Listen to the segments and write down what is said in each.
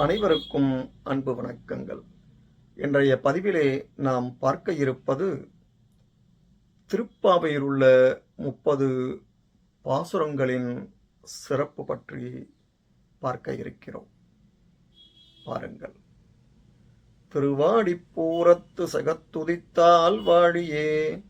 அனைவருக்கும் அன்பு வணக்கங்கள். இன்றைய பதிவிலே நாம் பார்க்க இருப்பது திருப்பாவையில் உள்ள முப்பது பாசுரங்களின் சிறப்பு பற்றி பார்க்க இருக்கிறோம். பாருங்கள். திருவாடிப்பூரத்து சகத்துதித்தால் வாழியே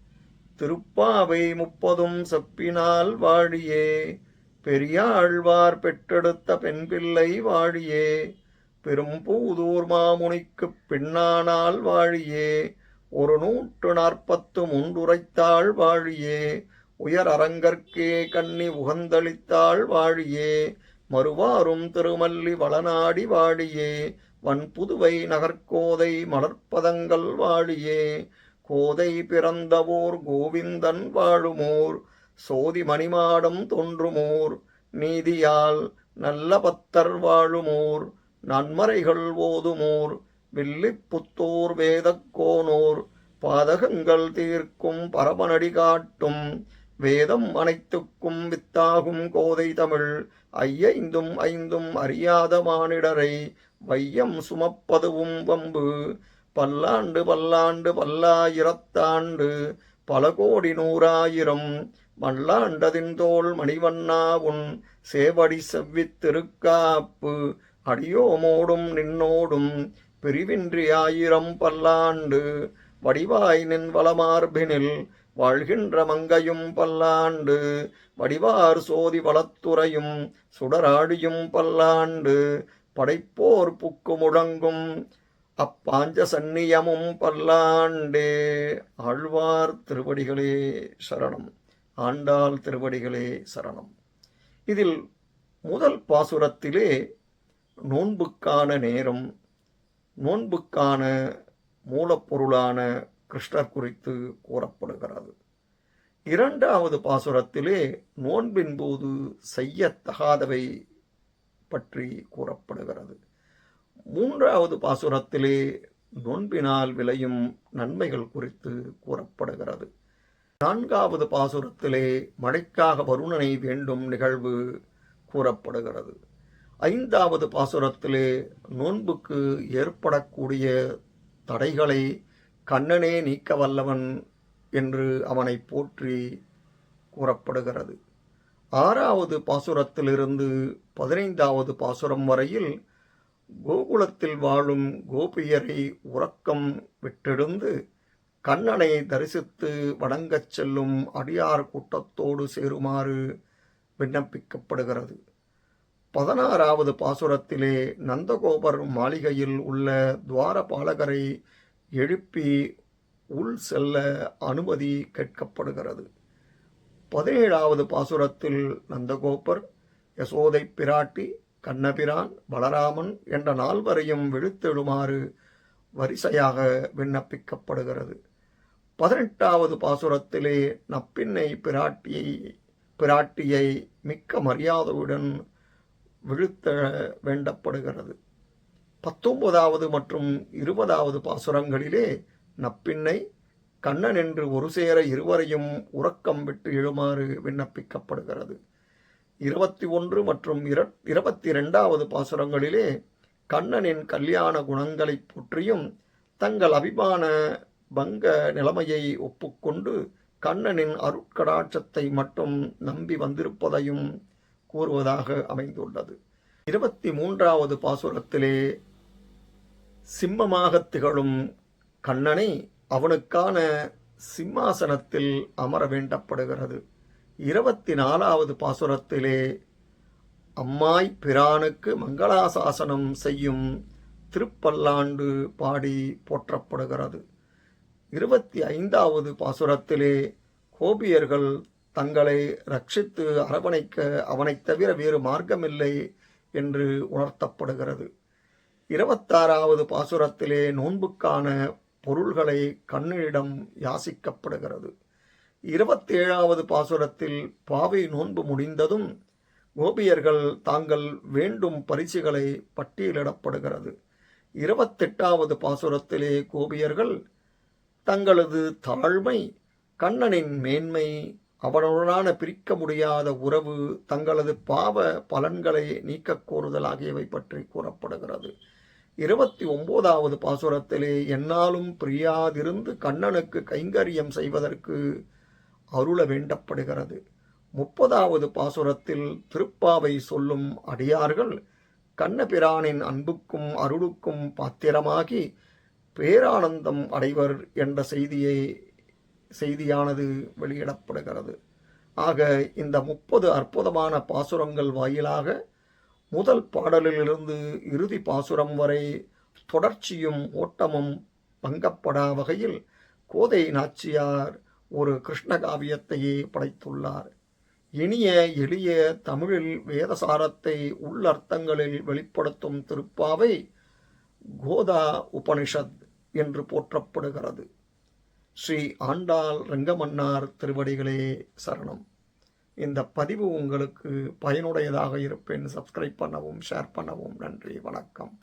திருப்பாவை முப்பதும் செப்பினால் வாழியே பெரியாழ்வார் பெற்றெடுத்த பெண் பிள்ளை வாழியே பெரும்பூதூர் மாமுனிக்குப் பின்னானால் வாழியே ஒரு நூற்று நாற்பத்து முண்டுரைத்தாள் வாழியே உயர் அரங்கற்கே கண்ணி உகந்தளித்தாள் வாழியே மறுவாரும் திருமல்லி வளநாடி வாழியே வன்புதுவை நகர்கோதை மலர்ப்பதங்கள் வாழியே கோதை பிறந்தவோர் கோவிந்தன் வாழுமோர் சோதி மணிமாடம் தோன்றுமோர் நீதியால் நல்ல பத்தர் வாழுமோர் நன்மறைகள் ஓதுமோர் வில்லிப்புத்தோர் வேதக்கோனோர் பாதகங்கள் தீர்க்கும் பரமனடி காட்டும் வேதம் அனைத்துக்கும் வித்தாகும் கோதை தமிழ் ஐயைந்தும் ஐந்தும் அறியாத மானிடரை வையம் சுமப்பதுவும் வம்பு பல்லாண்டு பல்லாண்டு பல்லாயிரத்தாண்டு பல கோடி நூறாயிரம் மல்லாண்டதின் தோல் மணிவண்ணா உன் சேவடி செவ்வித் திருக்காப்பு அடியோமோடும் நின்னோடும் பிரிவின்றி ஆயிரம் பல்லாண்டு வடிவாய் நின் வளமார்பினில் வாழ்கின்ற மங்கையும் பல்லாண்டு. வடிவார் சோதி வளத்துறையும் சுடராடியும் பல்லாண்டு. படைப்போர் புக்கு முழங்கும் அப்பாஞ்ச சந்நியமும் பல்லாண்டே. ஆழ்வார் திருவடிகளே சரணம். ஆண்டாள் திருவடிகளே சரணம். இதில் முதல் பாசுரத்திலே நோன்புக்கான நேரம் நோன்புக்கான மூலப்பொருளான கிருஷ்ணர் குறித்து கூறப்படுகிறது. இரண்டாவது பாசுரத்திலே நோன்பின் போது செய்யத்தகாதவை பற்றி கூறப்படுகிறது. மூன்றாவது பாசுரத்திலே நோன்பினால் விளையும் நன்மைகள் குறித்து கூறப்படுகிறது. நான்காவது பாசுரத்திலே மழைக்காக வருணனை வேண்டும் நிகழ்வு கூறப்படுகிறது. ஐந்தாவது பாசுரத்திலே நோன்புக்கு ஏற்படக்கூடிய தடைகளை கண்ணனே நீக்க வல்லவன் என்று அவனை போற்றி கூறப்படுகிறது. ஆறாவது பாசுரத்திலிருந்து பதினைந்தாவது பாசுரம் வரையில் கோகுலத்தில் வாழும் கோபியரை உறக்கம் விட்டெழுந்து கண்ணனை தரிசித்து வணங்கச் செல்லும் அடியார் கூட்டத்தோடு சேருமாறு விண்ணப்பிக்கப்படுகிறது. பதினாறாவது பாசுரத்திலே நந்தகோபர் மாளிகையில் உள்ள துவாரபாலகரை எழுப்பி உள் செல்ல அனுமதி கேட்கப்படுகிறது. பதினேழாவது பாசுரத்தில் நந்தகோபர் யசோதை பிராட்டி கண்ணபிரான் பலராமன் என்ற நால்வரையும் விழுத்தெழுமாறு வரிசையாக விண்ணப்பிக்கப்படுகிறது. பதினெட்டாவது பாசுரத்திலே நப்பின்னை பிராட்டியை பிராட்டியை மிக்க மரியாதையுடன் விழுத்த வேண்டப்படுகிறது. பத்தொன்பதாவது மற்றும் இருபதாவது பாசுரங்களிலே நப்பின்னை கண்ணன் என்று ஒரு சேர இருவரையும் உறக்கம் விட்டு எழுமாறு விண்ணப்பிக்கப்படுகிறது. இருபத்தி ஒன்று மற்றும் இர இருபத்தி ரெண்டாவது பாசுரங்களிலே கண்ணனின் கல்யாண குணங்களை பற்றியும் தங்கள் அபிமான பங்க நிலைமையை ஒப்புக்கொண்டு கண்ணனின் அருட்கடாட்சத்தை மட்டும் நம்பி வந்திருப்பதையும் கூறுவதாக அமைந்துள்ளது. இருபத்தி மூன்றாவது பாசுரத்திலே சிம்மமாக திகழும் கண்ணனை அவனுக்கான சிம்மாசனத்தில் அமர வேண்டப்படுகிறது. இருபத்தி நாலாவது பாசுரத்திலே அம்மாய் பிரானுக்கு மங்களாசாசனம் செய்யும் திருப்பல்லாண்டு பாடி போற்றப்படுகிறது. இருபத்தி ஐந்தாவது பாசுரத்திலே கோபியர்கள் தங்களை ரட்சித்து அரவணைக்க அவனைத் தவிர வேறு மார்க்கமில்லை என்று உணர்த்தப்படுகிறது. இருபத்தாறாவது பாசுரத்திலே நோன்புக்கான பொருள்களை கண்ணனிடம் யாசிக்கப்படுகிறது. இருபத்தேழாவது பாசுரத்தில் பாவை நோன்பு முடிந்ததும் கோபியர்கள் தாங்கள் வேண்டும் பரிசுகளை பட்டியலிடப்படுகிறது. இருபத்தெட்டாவது பாசுரத்திலே கோபியர்கள் தங்களது தாழ்மை கண்ணனின் மேன்மை அவனுடனான பிரிக்க முடியாத உறவு தங்களது பாவ பலன்களை நீக்க கோருதல் ஆகியவை பற்றி கூறப்படுகிறது. இருபத்தி ஒன்பதாவது பாசுரத்திலே என்னாலும் பிரியாதிருந்து கண்ணனுக்கு கைங்கரியம் செய்வதற்கு அருள வேண்டப்படுகிறது முப்பதாவது பாசுரத்தில் திருப்பாவை சொல்லும் அடியார்கள் கண்ணபிரானின் அன்புக்கும் அருளுக்கும் பாத்திரமாகி பேரானந்தம் அடைவர் என்ற செய்தியை செய்தியானது வெளியிடப்படுகிறது. ஆக இந்த முப்பது அற்புதமான பாசுரங்கள் வாயிலாக முதல் பாடலிலிருந்து இறுதி பாசுரம் வரை தொடர்ச்சியும் ஓட்டமும் பங்கப்படா வகையில் கோதை நாச்சியார் ஒரு கிருஷ்ண காவியத்தையே படைத்துள்ளார். இனிய எளிய தமிழில் வேதசாரத்தை உள்ளர்த்தங்களில் வெளிப்படுத்தும் திருப்பாவை கோதா உபனிஷத் என்று போற்றப்படுகிறது. ஸ்ரீ ஆண்டாள் ரங்கமன்னார் திருவடிகளே சரணம். இந்த பதிவு உங்களுக்கு பயனுடையதாக இருப்பேன். சப்ஸ்கிரைப் பண்ணவும் ஷேர் பண்ணவும். நன்றி வணக்கம்.